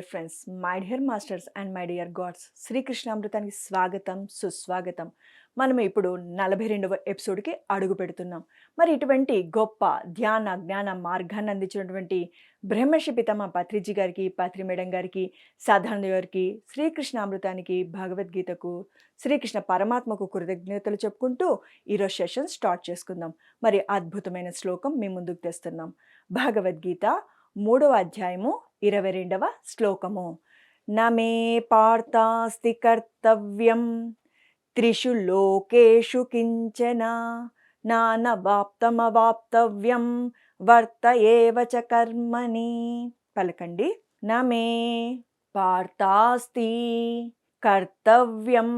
Dear friends my dear masters and my dear gods శ్రీకృష్ణామృతానికి స్వాగతం సుస్వాగతం. మనం ఇప్పుడు నలభై రెండవ ఎపిసోడ్కి అడుగు పెడుతున్నాం. మరి ఇటువంటి గొప్ప ధ్యాన జ్ఞాన మార్గాన్ని అందించినటువంటి బ్రహ్మర్షి పితమ పత్రిజీ గారికి పత్రి మేడం గారికి సాధారణ గారికి శ్రీకృష్ణామృతానికి భగవద్గీతకు శ్రీకృష్ణ పరమాత్మకు కృతజ్ఞతలు చెప్పుకుంటూ ఈరోజు సెషన్ స్టార్ట్ చేసుకుందాం. మరి అద్భుతమైన శ్లోకం మీ ముందుకు తెస్తున్నాం. భగవద్గీత మూడవ అధ్యాయము ఇరవై రెండవ శ్లోకము. నమే పార్థాస్తి కర్తవ్యం త్రిషు లోకేషు కించన నానవాప్తమవాప్తవ్యం వర్త ఏవచ కర్మని. పలకండి. నమే పార్థాస్తి కర్తవ్యం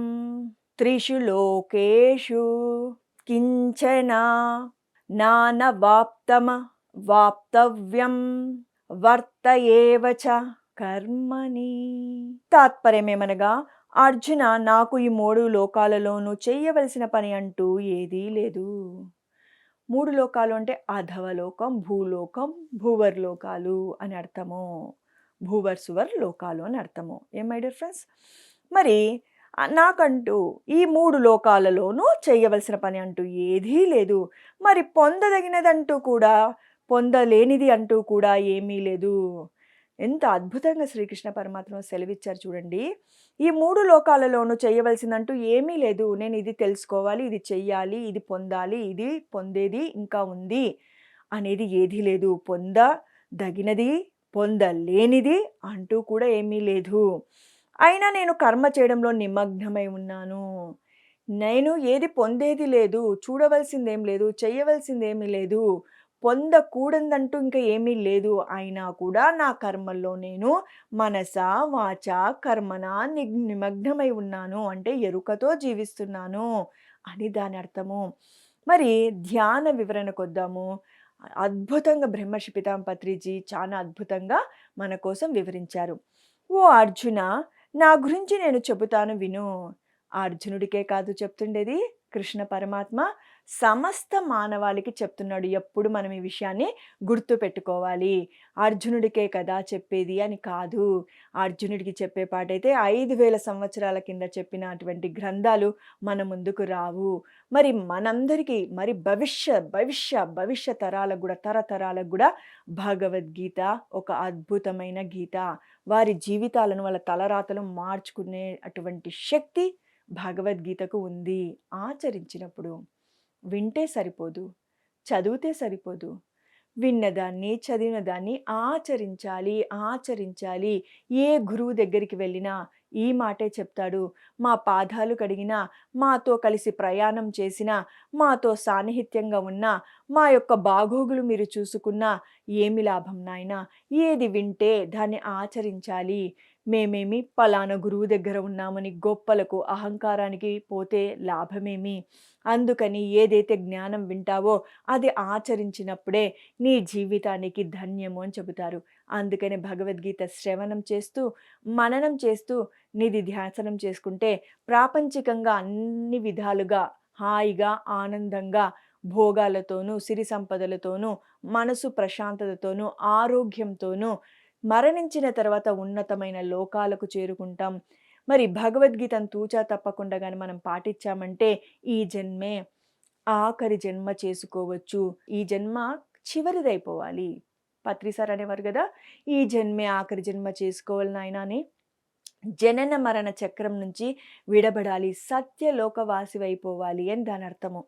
త్రిషు లోకేషు కించన నానవాప్తమ వాప్తవ్యం వర్త ఏవ చ కర్మని. తాత్పర్యమేమనగా అర్జున నాకు ఈ మూడు లోకాలలోనూ చేయవలసిన పని అంటూ ఏదీ లేదు. మూడు లోకాలు అంటే అధవలోకం భూలోకం భూవర్లోకాలు అని అర్థము. భూవర్ సువర్ లోకాలు అని అర్థము. ఏం మై డియర్ ఫ్రెండ్స్? మరి నాకంటూ ఈ మూడు లోకాలలోనూ చేయవలసిన పని అంటూ ఏదీ లేదు. మరి పొందదగినదంటూ కూడా పొందలేనిది అంటూ కూడా ఏమీ లేదు. ఎంత అద్భుతంగా శ్రీకృష్ణ పరమాత్మ సెలవిచ్చారు చూడండి. ఈ మూడు లోకాలలోనూ చేయవలసిందంటూ ఏమీ లేదు. నేను ఇది తెలుసుకోవాలి ఇది చెయ్యాలి ఇది పొందాలి ఇది పొందేది ఇంకా ఉంది అనేది ఏదీ లేదు. పొందదగినది పొందలేనిది అంటూ కూడా ఏమీ లేదు. అయినా నేను కర్మ చేయడంలో నిమగ్నమై ఉన్నాను. నేను ఏది పొందేది లేదు. చూడవలసిందేం లేదు చేయవలసిందేమీ లేదు. పొందకూడదంటూ ఇంకా ఏమీ లేదు. అయినా కూడా నా కర్మల్లో నేను మనస వాచ కర్మన ని- నిమగ్నమై ఉన్నాను. అంటే ఎరుకతో జీవిస్తున్నాను అని దాని అర్థము. మరి ధ్యాన వివరణకు వద్దాము. అద్భుతంగా బ్రహ్మర్షి పితాంపత్రిజీ చాలా అద్భుతంగా మన కోసం వివరించారు. ఓ అర్జున నా గురించి నేను చెబుతాను విను. అర్జునుడికే కాదు చెప్తుండేది కృష్ణ పరమాత్మ. సమస్త మానవాళికి చెప్తున్నాడు ఎప్పుడు మనం ఈ విషయాన్ని గుర్తు పెట్టుకోవాలి. అర్జునుడికే కదా చెప్పేది అని కాదు. అర్జునుడికి చెప్పే పాటైతే ఐదు వేల సంవత్సరాల కింద చెప్పిన అటువంటి గ్రంథాలు మన ముందుకు రావు. మరి మనందరికీ మరి భవిష్య భవిష్య భవిష్య తరాలకు కూడా తరతరాలకు కూడా భగవద్గీత ఒక అద్భుతమైన గీత. వారి జీవితాలను వాళ్ళ తలరాతలు మార్చుకునే అటువంటి శక్తి భగవద్గీతకు ఉంది. ఆచరించినప్పుడు వింటే సరిపోదు చదివితే సరిపోదు. విన్నదాన్ని చదివిన దాన్ని ఆచరించాలి ఆచరించాలి. ఏ గురువు దగ్గరికి వెళ్ళినా ఈ మాటే చెప్తాడు. మా పాదాలు కడిగినా మాతో కలిసి ప్రయాణం చేసినా మాతో సాన్నిహిత్యంగా ఉన్నా మా యొక్క బాగోగులు మీరు చూసుకున్నా ఏమి లాభం నాయనా? ఏది వింటే దాన్ని ఆచరించాలి. మేమేమి పలానా గురువు దగ్గర ఉన్నామని గొప్పలకు అహంకారానికి పోతే లాభమేమి? అందుకని ఏదైతే జ్ఞానం వింటావో అది ఆచరించినప్పుడే నీ జీవితానికి ధన్యము అని చెబుతారు. అందుకని భగవద్గీత శ్రవణం చేస్తూ మననం చేస్తూ నిధి ధ్యాసనం చేసుకుంటే ప్రాపంచికంగా అన్ని విధాలుగా హాయిగా ఆనందంగా భోగాలతోనూ సిరి సంపదలతోనూ మనసు ప్రశాంతతతోనూ ఆరోగ్యంతోనూ మరణించిన తర్వాత ఉన్నతమైన లోకాలకు చేరుకుంటాం. మరి భగవద్గీతను తూచా తప్పకుండా కానీ మనం పాటించామంటే ఈ జన్మే ఆఖరి జన్మ చేసుకోవచ్చు. ఈ జన్మ చివరిదైపోవాలి. పత్రిసార్ అనేవారు కదా ఈ జన్మే ఆఖరి జన్మ చేసుకోవాలి నాయన అని జనన మరణ చక్రం నుంచి విడబడాలి సత్యలోకవాసివైపోవాలి అని దాని అర్థము.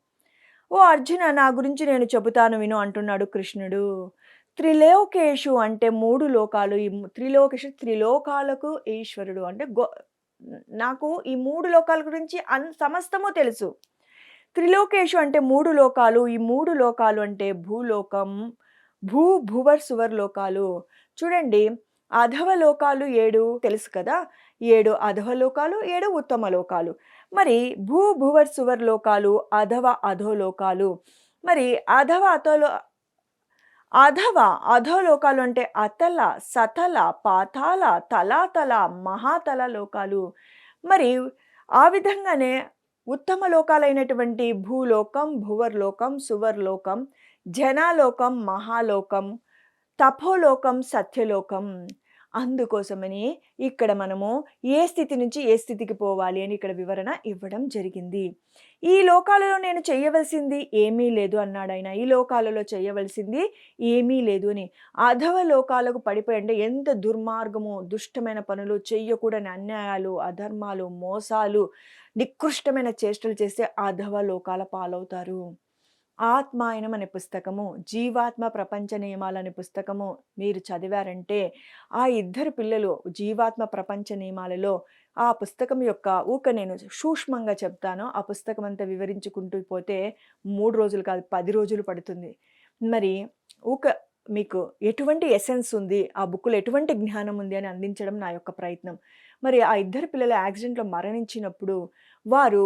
ఓ అర్జున నా గురించి నేను చెబుతాను విను అంటున్నాడు కృష్ణుడు. త్రిలోకేషు అంటే మూడు లోకాలు. ఈ త్రిలోకేషు త్రిలోకాలకు ఈశ్వరుడు అంటే గో నాకు ఈ మూడు లోకాల గురించి అన్ సమస్తము తెలుసు. త్రిలోకేషు అంటే మూడు లోకాలు. ఈ మూడు లోకాలు అంటే భూలోకం భూ భువర్ సువర్ లోకాలు. చూడండి అధవ లోకాలు ఏడు తెలుసు కదా? ఏడు అధవ లోకాలు ఏడు ఉత్తమ లోకాలు. మరి భూ భువర్ సువర్ లోకాలు అధవ అధోలోకాలు మరి అధవ అధోలో అధవ అధోలోకాలు అంటే అతల సతల పాతాల తలాతల మహాతల లోకాలు. మరి ఆ విధంగానే ఉత్తమ లోకాలైనటువంటి భూలోకం భువర్లోకం సువర్లోకం జనాలోకం మహాలోకం తపోలోకం సత్యలోకం. అందుకోసమని ఇక్కడ మనము ఏ స్థితి నుంచి ఏ స్థితికి పోవాలి అని ఇక్కడ వివరణ ఇవ్వడం జరిగింది. ఈ లోకాలలో నేను చేయవలసింది ఏమీ లేదు అన్నాడు ఆయన. ఈ లోకాలలో చేయవలసింది ఏమీ లేదు అని. అధవ లోకాలకు పడిపోయి అంటే ఎంత దుర్మార్గము దుష్టమైన పనులు చెయ్యకూడని అన్యాయాలు అధర్మాలు మోసాలు నికృష్టమైన చేష్టలు చేస్తే అధవ లోకాల పాలవుతారు. ఆత్మాయనం అనే పుస్తకము జీవాత్మ ప్రపంచ నియమాలు అనే పుస్తకము మీరు చదివారంటే ఆ ఇద్దరు పిల్లలు జీవాత్మ ప్రపంచ నియమాలలో ఆ పుస్తకం యొక్క ఊక నేను సూక్ష్మంగా చెప్తాను. ఆ పుస్తకం అంతా వివరించుకుంటూ పోతే మూడు రోజులు కాదు పది రోజులు పడుతుంది. మరి ఊక మీకు ఎటువంటి ఎసెన్స్ ఉంది? ఆ బుక్లో ఎటువంటి జ్ఞానం ఉంది అని అందించడం నా యొక్క ప్రయత్నం. మరి ఆ ఇద్దరు పిల్లలు యాక్సిడెంట్లో మరణించినప్పుడు వారు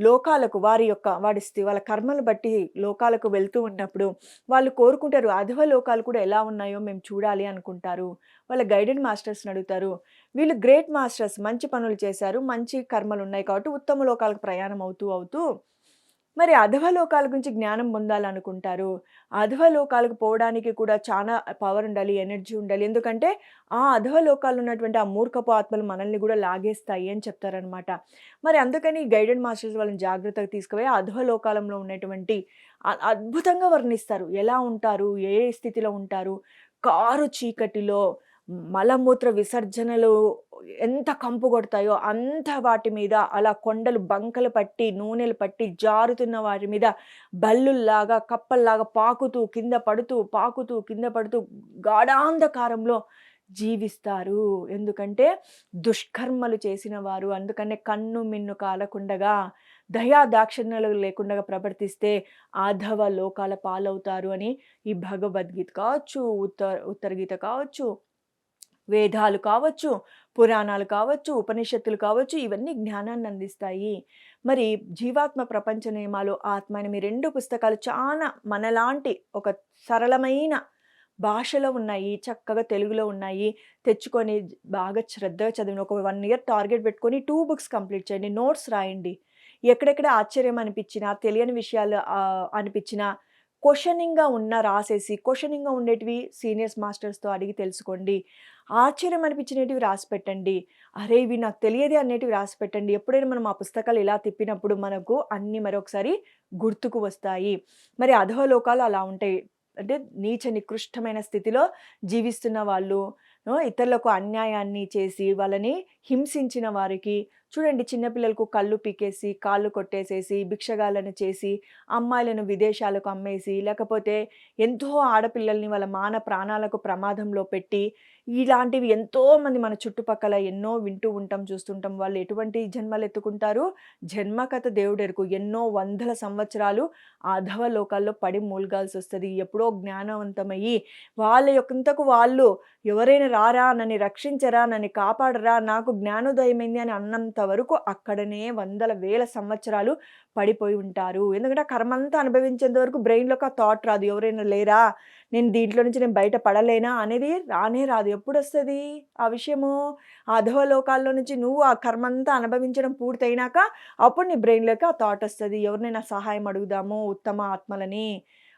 లోకాలకు వారి యొక్క వాడి వాళ్ళ కర్మలు బట్టి లోకాలకు వెళ్తూ ఉన్నప్పుడు వాళ్ళు కోరుకుంటారు అధవ లోకాలు కూడా ఎలా ఉన్నాయో మేము చూడాలి అనుకుంటారు. వాళ్ళ గైడెడ్ మాస్టర్స్ని అడుగుతారు. వీళ్ళు గ్రేట్ మాస్టర్స్ మంచి పనులు చేశారు మంచి కర్మలు ఉన్నాయి కాబట్టి ఉత్తమ లోకాలకు ప్రయాణం అవుతూ అవుతూ మరి అధవలోకాల గురించి జ్ఞానం పొందాలనుకుంటారు. అధవలోకాలకు పోవడానికి కూడా చాలా పవర్ ఉండాలి ఎనర్జీ ఉండాలి. ఎందుకంటే ఆ అధవలోకాలు ఉన్నటువంటి ఆ మూర్ఖపు ఆత్మలు మనల్ని కూడా లాగేస్తాయి అని చెప్తారనమాట మరి అందుకని గైడెడ్ మాస్టర్స్ వాళ్ళని జాగ్రత్తగా తీసుకుపోయి అధవలోకాలంలో ఉన్నటువంటి అద్భుతంగా వర్ణిస్తారు. ఎలా ఉంటారు? ఏ స్థితిలో ఉంటారు? కారు చీకటిలో మలమూత్ర విసర్జనలు ఎంత కంపు కొడతాయో అంత వాటి మీద అలా కొండలు బంకలు పట్టి నూనెలు పట్టి జారుతున్న వాటి మీద బల్లుల్లాగా కప్పల్లాగా పాకుతూ కింద పడుతూ పాకుతూ కింద పడుతూ గాఢాంధకారంలో జీవిస్తారు. ఎందుకంటే దుష్కర్మలు చేసిన వారు అందుకనే కన్ను మిన్ను కాలకుండగా దయా దాక్షిణ్యాలు లేకుండా ప్రవర్తిస్తే ఆధవ లోకాల పాలవుతారు అని ఈ భగవద్గీత కావచ్చు ఉత్తర ఉత్తర గీత కావచ్చు. వేదాలు కావచ్చు పురాణాలు కావచ్చు ఉపనిషత్తులు కావచ్చు ఇవన్నీ జ్ఞానాన్ని అందిస్తాయి. మరి జీవాత్మ ప్రపంచ నియమాలు ఆత్మ అని మీ రెండు పుస్తకాలు చాలా మనలాంటి ఒక సరళమైన భాషలో ఉన్నాయి చక్కగా తెలుగులో ఉన్నాయి. తెచ్చుకొని బాగా శ్రద్ధగా చదివిన ఒక వన్ ఇయర్ టార్గెట్ పెట్టుకొని టూ బుక్స్ కంప్లీట్ చేయండి నోట్స్ రాయండి. ఎక్కడెక్కడ ఆశ్చర్యం అనిపించినా తెలియని విషయాలు అనిపించినా క్వశ్చనింగ్గా ఉన్న రాసేసి క్వశ్చనింగ్గా ఉండేటివి సీనియర్స్ మాస్టర్స్తో అడిగి తెలుసుకోండి. ఆశ్చర్యం అనిపించినవి రాసి పెట్టండి. అరే ఇవి నాకు తెలియదు అనేటివి రాసి పెట్టండి. ఎప్పుడైనా మనం ఆ పుస్తకాలు ఇలా తిప్పినప్పుడు మనకు అన్నీ మరొకసారి గుర్తుకు వస్తాయి. మరి అధోలోకాలు అలా ఉంటాయి. అంటే నీచ నికృష్టమైన స్థితిలో జీవిస్తున్న వాళ్ళు ఇతరులకు అన్యాయాన్ని చేసి వాళ్ళని హింసించిన వారికి చూడండి చిన్నపిల్లలకు కళ్ళు పీకేసి కాళ్ళు కొట్టేసేసి భిక్షగాలను చేసి అమ్మాయిలను విదేశాలకు అమ్మేసి లేకపోతే ఎంతో ఆడపిల్లల్ని వాళ్ళ మాన ప్రాణాలకు ప్రమాదంలో పెట్టి ఇలాంటివి ఎంతోమంది మన చుట్టుపక్కల ఎన్నో వింటూ ఉంటాం చూస్తుంటాం. వాళ్ళు ఎటువంటి జన్మలు ఎత్తుకుంటారు? జన్మకథ దేవుడెరుకు. ఎన్నో వందల సంవత్సరాలు అధవ లోకాల్లో పడి మూలగాల్సి వస్తుంది. ఎప్పుడో జ్ఞానవంతమయ్యి వాళ్ళ యొక్కంతకు వాళ్ళు ఎవరైనా రారా? నన్ను రక్షించరా? నన్ను కాపాడరా? నాకు జ్ఞానోదయమైంది అని అన్నంత వరకు అక్కడనే వందల వేల సంవత్సరాలు పడిపోయి ఉంటారు. ఎందుకంటే కర్మంతా అనుభవించేంత వరకు బ్రెయిన్లోకి ఆ థాట్ రాదు. ఎవరైనా లేరా? నేను దీంట్లో నుంచి నేను బయట పడలేనా? అనేది రానే రాదు. ఎప్పుడు వస్తుంది ఆ విషయము? అధోలోకాల్లో నుంచి నువ్వు ఆ కర్మంతా అనుభవించడం పూర్తయినాక అప్పుడు నీ బ్రెయిన్లోకి ఆ థాట్ వస్తుంది. ఎవరినైనా సహాయం అడుగుదాము ఉత్తమ ఆత్మలని.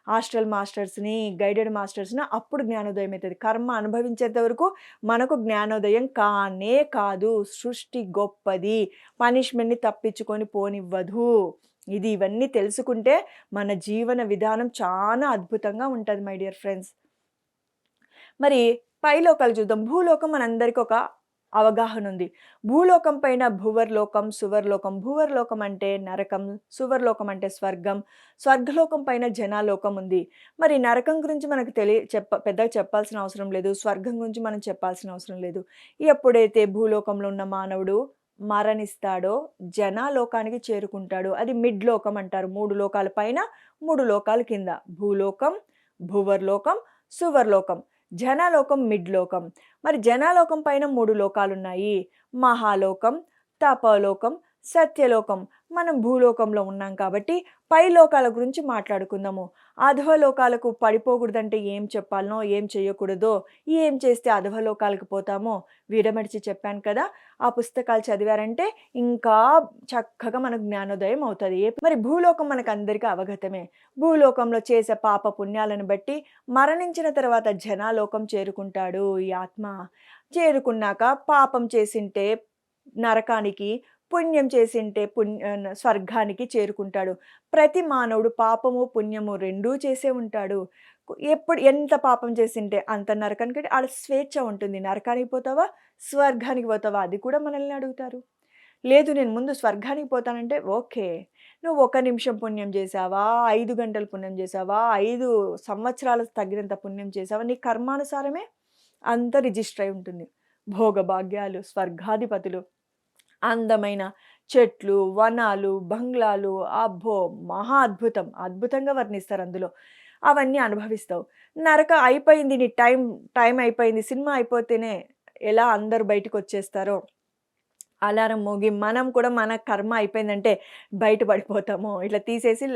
హాస్టల్ మాస్టర్స్ని గైడెడ్ మాస్టర్స్ని అప్పుడు జ్ఞానోదయం అవుతుంది కర్మ అనుభవించేంత వరకు మనకు జ్ఞానోదయం కానే కాదు. సృష్టి గొప్పది. పనిష్మెంట్ని తప్పించుకొని పోనివ్వదు. ఇది ఇవన్నీ తెలుసుకుంటే మన జీవన విధానం చాలా అద్భుతంగా ఉంటుంది మై డియర్ ఫ్రెండ్స్. మరి పైలోకాలు చూద్దాం. భూలోకం మనందరికీ ఒక అవగాహన ఉంది. భూలోకం పైన భువర్లోకం సువర్లోకం. భువర్లోకం అంటే నరకం సువర్లోకం అంటే స్వర్గం. స్వర్గలోకం పైన జనాలోకం ఉంది. మరి నరకం గురించి మనకు తెలియ చెప్ప పెద్దగా చెప్పాల్సిన అవసరం లేదు. స్వర్గం గురించి మనం చెప్పాల్సిన అవసరం లేదు. ఎప్పుడైతే భూలోకంలో ఉన్న మానవుడు మరణిస్తాడో జనాలోకానికి చేరుకుంటాడు. అది మిడ్ లోకం అంటారు. మూడు లోకాల పైన మూడు లోకాల కింద. భూలోకం భూవర్లోకం సువర్లోకం. జనలోకం మిడ్ లోకం మరి జనాలోకం పైన మూడు లోకాలు ఉన్నాయి మహాలోకం తపలోకం సత్యలోకం. మనం భూలోకంలో ఉన్నాం కాబట్టి పై లోకాల గురించి మాట్లాడుకుందాము. అధవలోకాలకు పడిపోకూడదంటే ఏం చెప్పాలనో ఏం చేయకూడదో ఏం చేస్తే అధవలోకాలకు పోతామో విడమడిచి చెప్పాను కదా. ఆ పుస్తకాలు చదివారంటే ఇంకా చక్కగా మనకు జ్ఞానోదయం అవుతుంది. మరి భూలోకం మనకు అందరికీ అవగతమే. భూలోకంలో చేసే పాప పుణ్యాలను బట్టి మరణించిన తర్వాత జనాలోకం చేరుకుంటాడు ఈ ఆత్మ. చేరుకున్నాక పాపం చేసింటే నరకానికి పుణ్యం చేసింటే పుణ్య స్వర్గానికి చేరుకుంటాడు. ప్రతి మానవుడు పాపము పుణ్యము రెండూ చేసే ఉంటాడు. ఎప్పుడు ఎంత పాపం చేసింటే అంత నరకానికి ఆడ స్వేచ్ఛ ఉంటుంది. నరకానికి పోతావా? స్వర్గానికి పోతావా? అది కూడా మనల్ని అడుగుతారు. లేదు నేను ముందు స్వర్గానికి పోతానంటే ఓకే. నువ్వు ఒక నిమిషం పుణ్యం చేసావా? ఐదు గంటలు పుణ్యం చేసావా? ఐదు సంవత్సరాలు తగినంత పుణ్యం చేసావా? నీ కర్మానుసారమే అంత రిజిస్టర్ అయి ఉంటుంది. భోగభాగ్యాలు స్వర్గాధిపతులు. అందమైన చెట్లు వనాలు బంగ్లాలు. అబ్బో! మహా అద్భుతం. అద్భుతంగా వర్ణిస్తారు అందులో. అవన్నీ అనుభవిస్తావు. నరక అయిపోయింది నీ టైం టైం అయిపోయింది. సినిమా అయిపోతేనే ఎలా అందరు బయటకు వచ్చేస్తారో అలారం మోగి మనం కూడా మన కర్మ అయిపోయిందంటే బయట పడిపోతాము ఇట్లా తీసేసి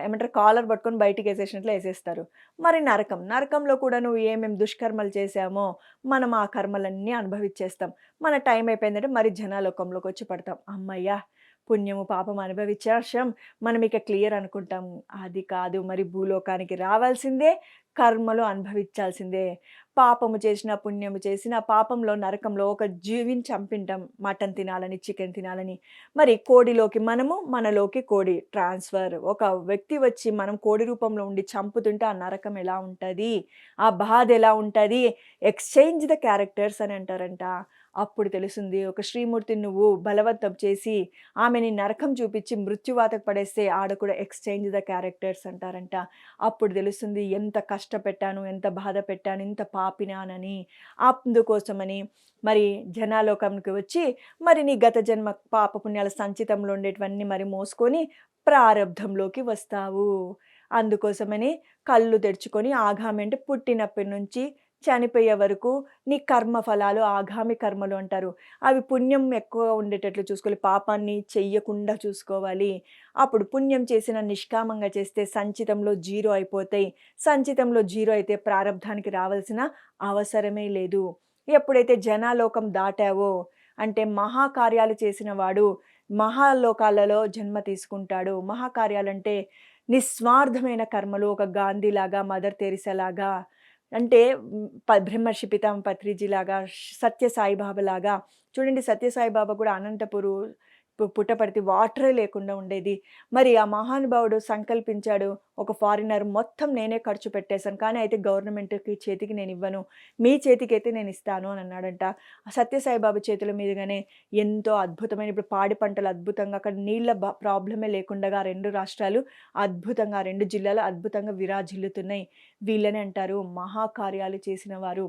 ఏమంటారు కాలర్ పట్టుకొని బయటికి వేసేసినట్లు వేసేస్తారు. మరి నరకం నరకంలో కూడా నువ్వు ఏమేమి దుష్కర్మలు చేసామో మనం ఆ కర్మలన్నీ అనుభవించేస్తాం మన టైం అయిపోయిందంటే మరి జనాలోకంలోకి వచ్చి పడతాం. అమ్మయ్యా! పుణ్యము పాపం అనుభవించాం మనం ఇక క్లియర్ అనుకుంటాం అది కాదు మరి భూలోకానికి రావాల్సిందే కర్మలు అనుభవించాల్సిందే. పాపము చేసిన పుణ్యము చేసిన పాపంలో నరకంలో ఒక జీవిని చంపింటాం. మటన్ తినాలని చికెన్ తినాలని. మరి కోడిలోకి మనము మనలోకి కోడి ట్రాన్స్ఫర్. ఒక వ్యక్తి వచ్చి మనం కోడి రూపంలో ఉండి చంపుతుంటే ఆ నరకం ఎలా ఉంటుంది? ఆ బాధ ఎలా ఉంటుంది? ఎక్స్చేంజ్ ద క్యారెక్టర్స్ అని అంటారంట. అప్పుడు తెలిసింది ఒక శ్రీమూర్తిని నువ్వు బలవంతం చేసి ఆమెని నరకం చూపించి మృత్యువాతకు పడేస్తే ఆడ కూడా ఎక్స్చేంజ్ ద క్యారెక్టర్స్ అంటారంట. అప్పుడు తెలుస్తుంది ఎంత కష్టపెట్టాను ఎంత బాధ పెట్టాను ఇంత పాపినానని. అందుకోసమని మరి జనాలోకంకి వచ్చి మరి నీ గత జన్మ పాప పుణ్యాల సంచితంలో ఉండేటివన్నీ మరి మోసుకొని ప్రారంధంలోకి వస్తావు. అందుకోసమని కళ్ళు తెరుచుకొని ఆగామి అంటే పుట్టినప్పటి నుంచి చనిపోయే వరకు నీ కర్మ ఫలాలు ఆగామి కర్మలు అంటారు. అవి పుణ్యం ఎక్కువ ఉండేటట్లు చూసుకోవాలి. పాపాన్ని చెయ్యకుండా చూసుకోవాలి. అప్పుడు పుణ్యం చేసిన నిష్కామంగా చేస్తే సంచితంలో జీరో అయిపోతాయి. సంచితంలో జీరో అయితే ప్రారంధానికి రావాల్సిన అవసరమే లేదు. ఎప్పుడైతే జనాలోకం దాటావో అంటే మహాకార్యాలు చేసిన వాడు మహాలోకాలలో జన్మ తీసుకుంటాడు. మహాకార్యాలంటే నిస్వార్థమైన కర్మలు ఒక గాంధీలాగా మదర్ తెరిసలాగా అంటే బ్రహ్మర్షి పత్రిజీ పత్రిజీలాగా సత్య సాయిబాబా లాగా చూడండి సత్య సాయిబాబా కూడా అనంతపురు పుట్టపడితే వాటరే లేకుండా ఉండేది. మరి ఆ మహానుభావుడు సంకల్పించాడు ఒక ఫారినర్ మొత్తం నేనే ఖర్చు పెట్టేశాను కానీ అయితే గవర్నమెంట్కి చేతికి నేను ఇవ్వను మీ చేతికి అయితే నేను ఇస్తాను అని అన్నాడంట. సత్యసాయిబాబు చేతుల మీదుగానే ఎంతో అద్భుతమైన ఇప్పుడు పాడి పంటలు అద్భుతంగా అక్కడ నీళ్ళ ప్రాబ్లమే లేకుండా రెండు రాష్ట్రాలు అద్భుతంగా రెండు జిల్లాలు అద్భుతంగా విరాజిల్లుతున్నాయి. వీళ్ళని అంటారు మహాకార్యాలు చేసిన వారు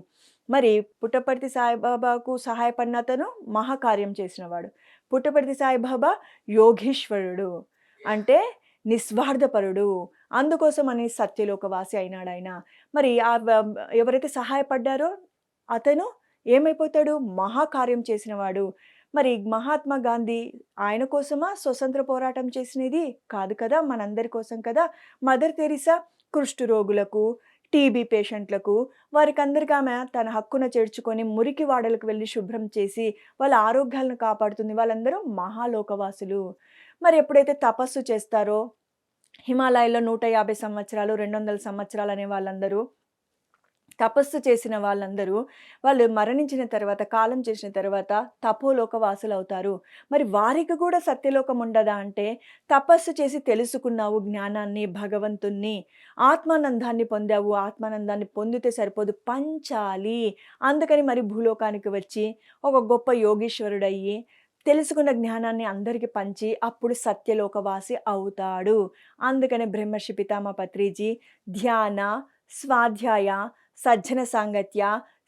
మరి పుట్టపర్తి సాయిబాబాకు సహాయపడిన అతను మహాకార్యం చేసినవాడు. పుట్టపర్తి సాయిబాబా యోగీశ్వరుడు. అంటే నిస్వార్థపరుడు. అందుకోసం అని సత్యలోకవాసి అయినాడు ఆయన మరి ఆ ఎవరైతే సహాయపడ్డారో అతను ఏమైపోతాడు? మహాకార్యం చేసినవాడు. మరి మహాత్మా గాంధీ ఆయన కోసమా స్వతంత్ర పోరాటం చేసినది? కాదు కదా మనందరి కోసం కదా. మదర్ తెరిసా కుష్టు రోగులకు టీబీ పేషెంట్లకు వారికందరికీ ఆమె తన హక్కున చేర్చుకొని మురికి వాడలకు వెళ్ళి శుభ్రం చేసి వాళ్ళ ఆరోగ్యాలను కాపాడుతుంది. వాళ్ళందరూ మహాలోకవాసులు. మరి ఎప్పుడైతే తపస్సు చేస్తారో హిమాలయాల్లో నూట యాభై సంవత్సరాలు రెండు వందల సంవత్సరాలు అనే వాళ్ళందరూ తపస్సు చేసిన వాళ్ళందరూ వాళ్ళు మరణించిన తర్వాత కాలం చేసిన తర్వాత తపోలోక వాసులు అవుతారు మరి వారికి కూడా సత్యలోకం ఉండదా అంటే తపస్సు చేసి తెలుసుకున్నావు జ్ఞానాన్ని భగవంతుణ్ణి ఆత్మానందాన్ని పొందావు ఆత్మానందాన్ని పొందితే సరిపోదు పంచాలి. అందుకని మరి భూలోకానికి వచ్చి ఒక గొప్ప యోగీశ్వరుడయ్యి తెలుసుకున్న జ్ఞానాన్ని అందరికీ పంచి అప్పుడు సత్యలోకవాసి అవుతాడు. అందుకని బ్రహ్మర్షి పితామ పత్రిజీ ధ్యాన స్వాధ్యాయ సజ్జన సాంగత్య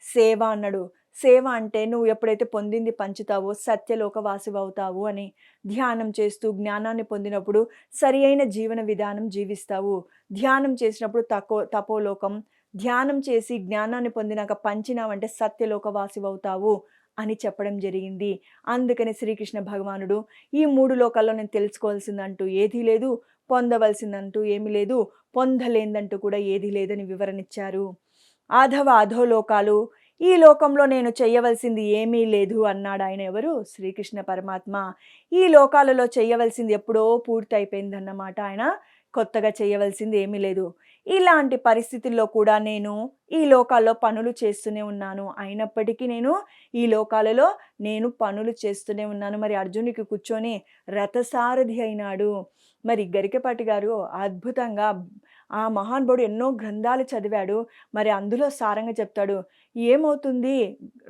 సేవ అన్నాడు. సేవ అంటే నువ్వు ఎప్పుడైతే పొందింది పంచుతావో సత్యలోకవాసి అవుతావు అని. ధ్యానం చేస్తూ జ్ఞానాన్ని పొందినప్పుడు సరి అయిన జీవన విధానం జీవిస్తావు. ధ్యానం చేసినప్పుడు తకో తపోలోకం. ధ్యానం చేసి జ్ఞానాన్ని పొందినాక పంచినావంటే సత్యలోకవాసి అవుతావు అని చెప్పడం జరిగింది. అందుకని శ్రీకృష్ణ భగవానుడు ఈ మూడు లోకాల్లో నేను తెలుసుకోవాల్సిందంటూ ఏదీ లేదు పొందవలసిందంటూ ఏమీ లేదు పొందలేందంటూ కూడా ఏదీ లేదని వివరణిచ్చారు ఆధవ అధోలోకాలు ఈ లోకంలో నేను చేయవలసింది ఏమీ లేదు అన్నాడు ఆయన ఎవరు? శ్రీకృష్ణ పరమాత్మ. ఈ లోకాలలో చేయవలసింది ఎప్పుడో పూర్తి అయిపోయిందన్నమాట ఆయన. కొత్తగా చేయవలసింది ఏమీ లేదు. ఇలాంటి పరిస్థితుల్లో కూడా నేను ఈ లోకాల్లో పనులు చేస్తూనే ఉన్నాను. అయినప్పటికీ నేను ఈ లోకాలలో నేను పనులు చేస్తూనే ఉన్నాను. మరి అర్జునికి కూర్చొని రథసారథి అయినాడు. మరి గరికపాటి గారు అద్భుతంగా ఆ మహానుభావుడు ఎన్నో గ్రంథాలు చదివాడు. మరి అందులో సారంగా చెప్తాడు ఏమవుతుంది?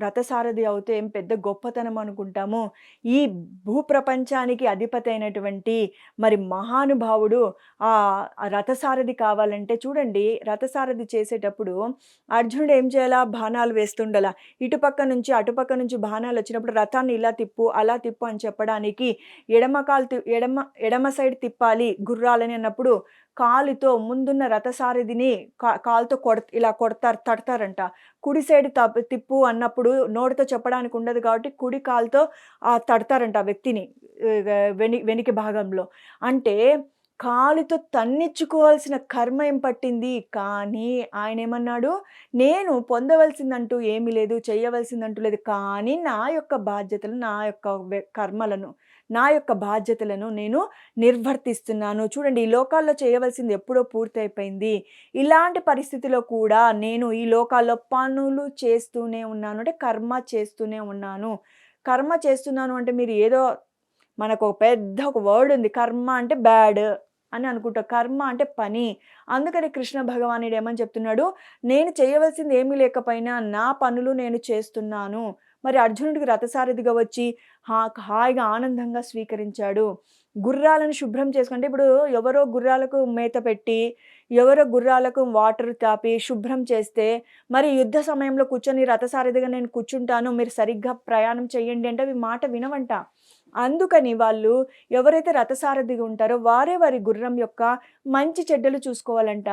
రథసారథి అవుతే ఏం పెద్ద గొప్పతనం అనుకుంటాము? ఈ భూప్రపంచానికి అధిపతి అయినటువంటి మరి మహానుభావుడు ఆ రథసారథి కావాలంటే చూడండి రథసారథి చేసేటప్పుడు అర్జునుడు ఏం చేయాలా? బాణాలు వేస్తుండాల. ఇటుపక్క నుంచి అటుపక్క నుంచి బాణాలు వచ్చినప్పుడు రథాన్ని ఇలా తిప్పు అలా తిప్పు అని చెప్పడానికి ఎడమ కాలు ఎడమ ఎడమ సైడ్ తిప్పాలి గుర్రాలని అన్నప్పుడు కాలుతో ముందున్న రథసారథిని కా కాలుతో కొడ ఇలా కొడతారు తడతారంట. కుడి సైడ్ తిప్పు అన్నప్పుడు నోటితో చెప్పడానికి ఉండదు కాబట్టి కుడి కాలుతో తడతారంట ఆ వ్యక్తిని వెని వెనికి భాగంలో. అంటే కాలుతో తన్నిచ్చుకోవాల్సిన కర్మ ఏం పట్టింది? కానీ ఆయన ఏమన్నాడు? నేను పొందవలసిందంటూ ఏమీ లేదు చేయవలసిందంటూ లేదు కానీ నా యొక్క బాధ్యతలు నా యొక్క కర్మలను నా యొక్క బాధ్యతలను నేను నిర్వర్తిస్తున్నాను. చూడండి ఈ లోకాల్లో చేయవలసింది ఎప్పుడో పూర్తయిపోయింది. ఇలాంటి పరిస్థితిలో కూడా నేను ఈ లోకాల్లో పనులు చేస్తూనే ఉన్నాను. అంటే కర్మ చేస్తూనే ఉన్నాను. కర్మ చేస్తున్నాను అంటే మీరు ఏదో మనకు ఒక పెద్ద ఒక వర్డ్ ఉంది. కర్మ అంటే బ్యాడ్ అని అనుకుంటా. కర్మ అంటే పని. అందుకని కృష్ణ భగవానుడు ఏమని చెప్తున్నాడు? నేను చేయవలసింది ఏమీ లేకపోయినా నా పనులు నేను చేస్తున్నాను. మరి అర్జునుడికి రథసారథిగా వచ్చి హా హాయిగా ఆనందంగా స్వీకరించాడు. గుర్రాలను శుభ్రం చేసుకుంటే ఇప్పుడు ఎవరో గుర్రాలకు మేత పెట్టి ఎవరో గుర్రాలకు వాటర్ తాపి శుభ్రం చేస్తే మరి యుద్ధ సమయంలో కూర్చొని రథసారథిగా నేను కూర్చుంటాను మీరు సరిగ్గా ప్రయాణం చేయండి అంటే అవి మాట వినవంట. అందుకని వాళ్ళు ఎవరైతే రథసారథిగా ఉంటారో వారే వారి గుర్రం యొక్క మంచి చెడ్డలు చూసుకోవాలంట.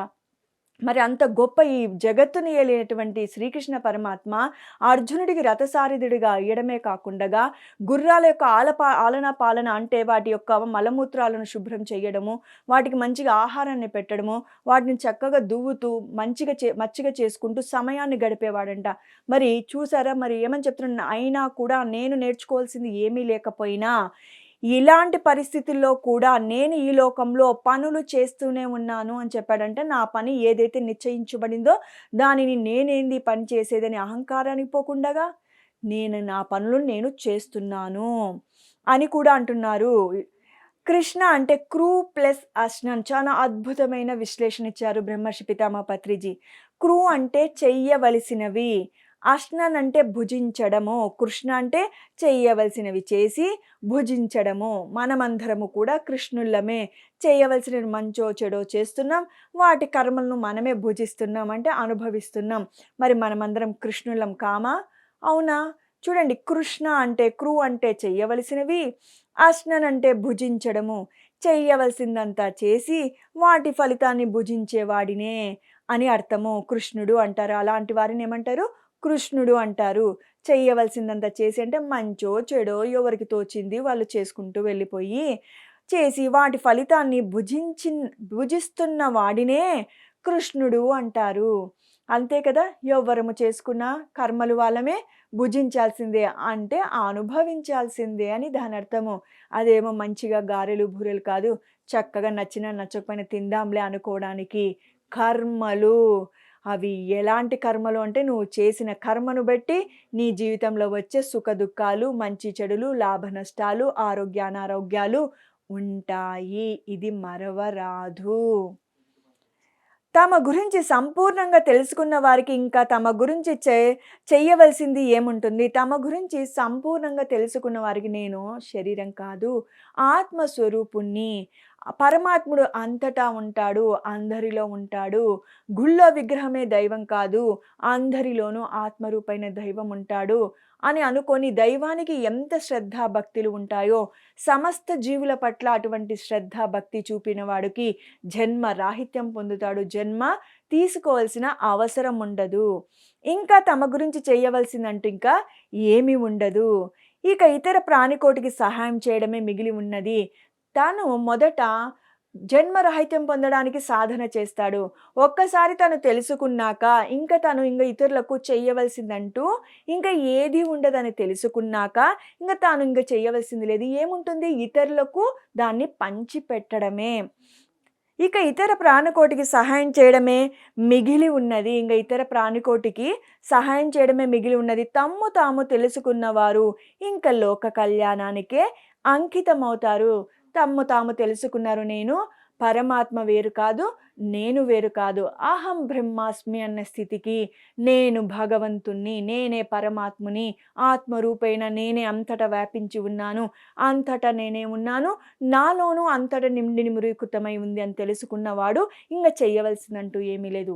మరి అంత గొప్ప ఈ జగత్తుని ఏలేనటువంటి శ్రీకృష్ణ పరమాత్మ అర్జునుడికి రథసారిధుడిగా అయ్యడమే కాకుండా గుర్రాల యొక్క ఆలపా ఆలన పాలన అంటే వాటి యొక్క మలమూత్రాలను శుభ్రం చేయడము వాటికి మంచిగా ఆహారాన్ని పెట్టడము వాటిని చక్కగా దువ్వుతూ మంచిగా చే మచ్చిగా చేసుకుంటూ సమయాన్ని గడిపేవాడంట. మరి చూసారా? మరి ఏమని చెప్తున్నా అయినా కూడా నేను నేర్చుకోవాల్సింది ఏమీ లేకపోయినా ఇలాంటి పరిస్థితుల్లో కూడా నేను ఈ లోకంలో పనులు చేస్తూనే ఉన్నాను అని చెప్పాడంటే నా పని ఏదైతే నిశ్చయించబడిందో దానిని నేనేంది పని చేసేదని అహంకారానికి పోకుండగా నేను నా పనులు నేను చేస్తున్నాను అని కూడా అంటున్నారు. కృష్ణ అంటే క్రూ ప్లస్ అశ్నన్. చాలా అద్భుతమైన విశ్లేషణ ఇచ్చారు బ్రహ్మర్షి పితామ పత్రిజీ. క్రూ అంటే చెయ్యవలసినవి. అశ్నన్ అంటే భుజించడము కృష్ణ అంటే చేయవలసినవి చేసి భుజించడము. మనమందరము కూడా కృష్ణులమే చేయవలసిన మంచో చెడో చేస్తున్నాం. వాటి కర్మలను మనమే భుజిస్తున్నాం అంటే అనుభవిస్తున్నాం. మరి మనమందరం కృష్ణులం కామా? అవునా? చూడండి కృష్ణ అంటే క్రూ అంటే చేయవలసినవి అశ్నన్ అంటే భుజించడము చేయవలసిందంతా చేసి వాటి ఫలితాన్ని భుజించేవాడినే అని అర్థము కృష్ణుడు అంటారు. అలాంటి వారిని ఏమంటారు? కృష్ణుడు అంటారు. చెయ్యవలసిందంతా చేసి అంటే మంచో చెడో ఎవరికి తోచింది వాళ్ళు చేసుకుంటూ వెళ్ళిపోయి చేసి వాటి ఫలితాన్ని భుజించి భుజిస్తున్న వాడినే కృష్ణుడు అంటారు. అంతే కదా? ఎవ్వరము చేసుకున్న కర్మలు వాళ్ళమే భుజించాల్సిందే అంటే అనుభవించాల్సిందే అని దాని అర్థము. అదేమో మంచిగా గారెలు బూరెలు కాదు. చక్కగా నచ్చిన నచ్చకపోయినా తిందాంలే అనుకోవడానికి కర్మలు. అవి ఎలాంటి కర్మలు అంటే నువ్వు చేసిన కర్మను బట్టి నీ జీవితంలో వచ్చే సుఖ దుఃఖాలు మంచి చెడులు లాభ నష్టాలు ఆరోగ్య అనారోగ్యాలు ఉంటాయి. ఇది మరవరాదు. తమ గురించి సంపూర్ణంగా తెలుసుకున్న వారికి ఇంకా తమ గురించి చే చెయ్యవలసింది ఏముంటుంది? తమ గురించి సంపూర్ణంగా తెలుసుకున్న వారికి నేను శరీరం కాదు ఆత్మస్వరూపుణ్ణి. పరమాత్ముడు అంతటా ఉంటాడు అందరిలో ఉంటాడు. గుళ్ళో విగ్రహమే దైవం కాదు అందరిలోనూ ఆత్మరూపైన దైవం ఉంటాడు. అని అనుకొని దైవానికి ఎంత శ్రద్ధాభక్తులు ఉంటాయో సమస్త జీవుల పట్ల అటువంటి శ్రద్ధాభక్తి చూపిన వాడికి జన్మ రాహిత్యం పొందుతాడు. జన్మ తీసుకోవాల్సిన అవసరం ఉండదు. ఇంకా తమ గురించి చేయవలసిందంటూ ఇంకా ఏమీ ఉండదు. ఇక ఇతర ప్రాణికోటికి సహాయం చేయడమే మిగిలి ఉన్నది. తాను మొదట జన్మరహిత్యం పొందడానికి సాధన చేస్తాడు. ఒక్కసారి తను తెలుసుకున్నాక ఇంకా తను ఇంకా ఇతరులకు చేయవలసిందంటూ ఇంకా ఏది ఉండదని తెలుసుకున్నాక ఇంకా తాను ఇంకా చేయవలసింది లేదు. ఏముంటుంది? ఇతరులకు దాన్ని పంచిపెట్టడమే. ఇక ఇతర ప్రాణకోటికి సహాయం చేయడమే మిగిలి ఉన్నది. ఇంకా ఇతర ప్రాణికోటికి సహాయం చేయడమే మిగిలి ఉన్నది. తమ్ము తాము తెలుసుకున్నవారు ఇంకా లోక కళ్యాణానికే అంకితమవుతారు. తమ్ము తాము తెలుసుకున్నారు నేను పరమాత్మ వేరు కాదు నేను వేరు కాదు. అహం బ్రహ్మాస్మి అన్న స్థితికి నేను భగవంతుణ్ణి నేనే పరమాత్ముని ఆత్మరూపేణ నేనే అంతటా వ్యాపించి ఉన్నాను అంతటా నేనే ఉన్నాను నాలోనూ అంతటా నిండి నిమురీకృతమై ఉంది అని తెలుసుకున్నవాడు ఇంకా చేయవలసిందంటూ ఏమీ లేదు.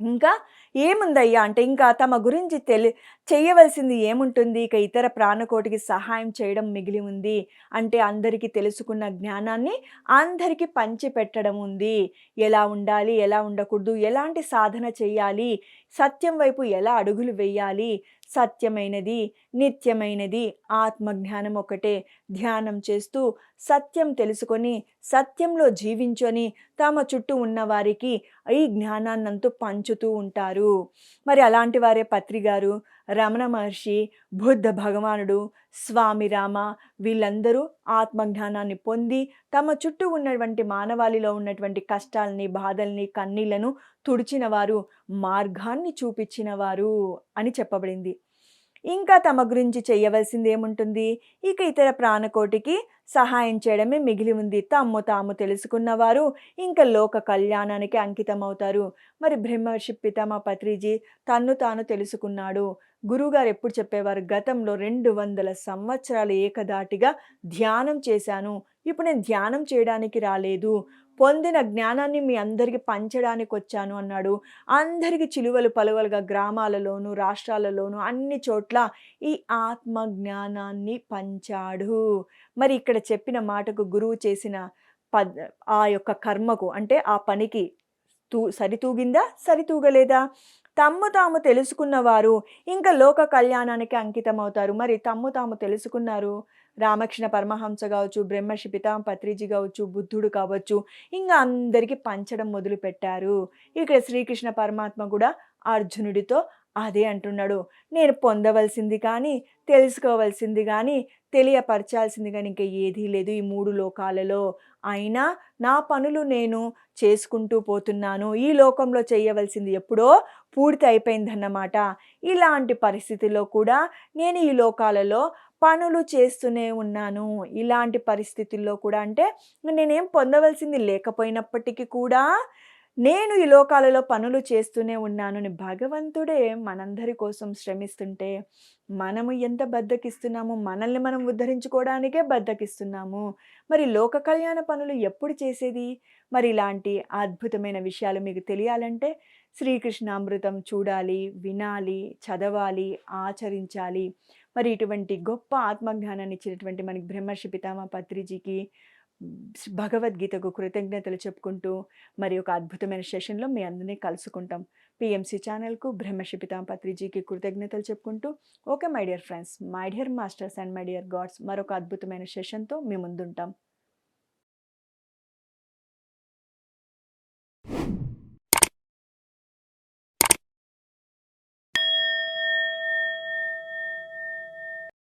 ఇంకా ఏముందయ్యా? అంటే ఇంకా తమ గురించి తెలి చేయవలసింది ఏముంటుంది? ఇక ఇతర ప్రాణకోటికి సహాయం చేయడం మిగిలి ఉంది. అంటే అందరికీ తెలుసుకున్న జ్ఞానాన్ని అందరికీ పంచిపెట్టడం ఉంది. ఎలా ఉండాలి? ఎలా ఉండకూడదు? ఎలాంటి సాధన చేయాలి సత్యం వైపు ఎలా అడుగులు వేయాలి? సత్యమైనది నిత్యమైనది ఆత్మజ్ఞానం ఒకటే. ధ్యానం చేస్తూ సత్యం తెలుసుకొని సత్యంలో జీవించని తమ చుట్టూ ఉన్నవారికి ఈ జ్ఞానాన్నంతు పంచుతూ ఉంటారు. మరి అలాంటి వారే పత్రి గారు రమణ మహర్షి బుద్ధ భగవానుడు స్వామి రామ వీళ్ళందరూ ఆత్మజ్ఞానాన్ని పొంది తమ చుట్టూ ఉన్నటువంటి మానవాళిలో ఉన్నటువంటి కష్టాలని బాధల్ని కన్నీళ్ళను తుడిచినవారు మార్గాన్ని చూపించినవారు అని చెప్పబడింది. ఇంకా తమ గురించి చేయవలసింది ఏముంటుంది ఇక ఇతర ప్రాణకోటికి సహాయం చేయడమే మిగిలి ఉంది. తాము తాము తెలుసుకున్నవారు ఇంకా లోక కళ్యాణానికి అంకితం అవుతారు మరి బ్రహ్మర్షి పితామ పత్రిజీ తన్ను తాను తెలుసుకున్నాడు. గురువుగారు ఎప్పుడు చెప్పేవారు గతంలో రెండు వందల సంవత్సరాలు ఏకదాటిగా ధ్యానం చేశాను. ఇప్పుడు నేను ధ్యానం చేయడానికి రాలేదు. పొందిన జ్ఞానాన్ని మీ అందరికీ పంచడానికి వచ్చాను అన్నాడు. అందరికీ చిలువలు పలువలుగా గ్రామాలలోను రాష్ట్రాలలోను అన్ని చోట్ల ఈ ఆత్మ జ్ఞానాన్ని పంచాడు. మరి ఇక్కడ చెప్పిన మాటకు గురువు చేసిన పద్ ఆ యొక్క కర్మకు అంటే ఆ పనికి తూ సరితూగిందా సరితూగలేదా? తమ్ము తాము తెలుసుకున్నవారు ఇంకా లోక కళ్యాణానికి అంకితం అవుతారు మరి తమ్ము తాము తెలుసుకున్నారు? రామకృష్ణ పరమహంస కావచ్చు బ్రహ్మర్షి పితాం పత్రిజీ కావచ్చు బుద్ధుడు కావచ్చు ఇంకా అందరికీ పంచడం మొదలు పెట్టారు ఇక్కడ శ్రీకృష్ణ పరమాత్మ కూడా అర్జునుడితో అదే అంటున్నాడు. నేను పొందవలసింది కానీ తెలుసుకోవలసింది కానీ తెలియపరచాల్సింది కానీ ఇంకా ఏదీ లేదు ఈ మూడు లోకాలలో. అయినా నా పనులు నేను చేసుకుంటూ పోతున్నాను. ఈ లోకంలో చేయవలసింది ఎప్పుడో పూర్తి అయిపోయిందన్నమాట. ఇలాంటి పరిస్థితిలో కూడా నేను ఈ లోకాలలో పనులు చేస్తూనే ఉన్నాను. ఇలాంటి పరిస్థితుల్లో కూడా అంటే నేనేం పొందవలసింది లేకపోయినప్పటికీ కూడా నేను ఈ లోకాలలో పనులు చేస్తూనే ఉన్నాను అని భగవంతుడే మనందరి కోసం శ్రమిస్తుంటే మనము ఎంత బద్దకిస్తున్నాము? మనల్ని మనం ఉద్ధరించుకోవడానికే బద్దకిస్తున్నాము. మరి లోక కళ్యాణ పనులు ఎప్పుడు చేసేది? మరి ఇలాంటి అద్భుతమైన విషయాలు మీకు తెలియాలంటే శ్రీకృష్ణామృతం చూడాలి వినాలి చదవాలి ఆచరించాలి. మరి ఇటువంటి గొప్ప ఆత్మజ్ఞానాన్ని ఇచ్చినటువంటి మనకి బ్రహ్మర్షి పితామ పత్రిజీకి భగవద్గీతకు కృతజ్ఞతలు చెప్పుకుంటూ మరి ఒక అద్భుతమైన సెషన్లో మీ అందరినీ కలుసుకుంటాం. పిఎంసి ఛానల్కు బ్రహ్మర్షి పితామ పత్రిజీకి కృతజ్ఞతలు చెప్పుకుంటూ okay my dear friends my dear masters and my dear gods మరొక అద్భుతమైన సెషన్తో మీ ముందుంటాం.